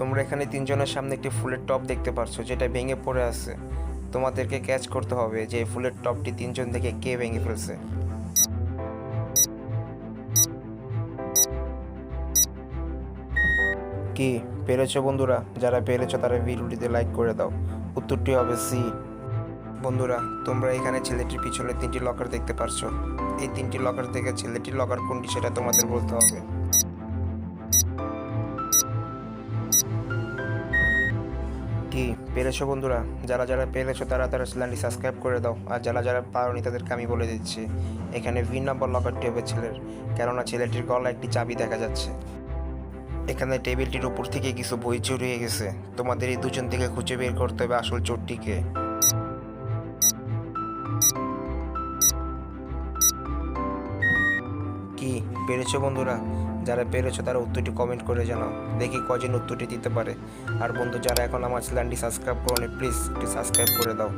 তোমরা এখানে তিনজনের সামনে একটি ফুলের টব দেখতে পারছ, যেটা ভেঙে পড়ে আছে। তোমাদেরকে ক্যাচ করতে হবে যে ফুলের টবটি তিনজন থেকে কে ভেঙে ফেলছে। কি, পেরেছ বন্ধুরা? যারা পেরেছ তারা ভিডিওটিতে লাইক করে দাও। উত্তরটি হবে সি বন্ধুরা, তোমরা এখানে ছেলেটির পিছনে তিনটি লকার দেখতে পারছ। এই তিনটি লকার থেকে ছেলেটির লকার কোনটি সেটা তোমাদের বলতে হবে। কি পেরেছ বন্ধুরা? যারা যারা পেরেছ তারা তারা চ্যানেলটি সাবস্ক্রাইব করে দাও। আর যারা যারা পারোনি তাদেরকে আমি বলে দিচ্ছি, এখানে ভিন নম্বর লকারটি হবে ছেলের। কেননা ছেলেটির গলায় একটি চাবি দেখা যাচ্ছে। এখানে টেবিলটির উপর থেকে কিছু বই চুরিয়ে গেছে। তোমাদের এই দুজন থেকে খুঁজে বের করতে হবে আসল চোরটিকে। পেরেছ বন্ধুরা? যারা পেরেছ তারা উত্তরটি কমেন্ট করে জানাও। দেখি কজন উত্তরটি দিতে পারে। আর বন্ধু, যারা এখন আমার চ্যানেলটি সাবস্ক্রাইব করো প্লিজ একটি সাবস্ক্রাইব করে দাও।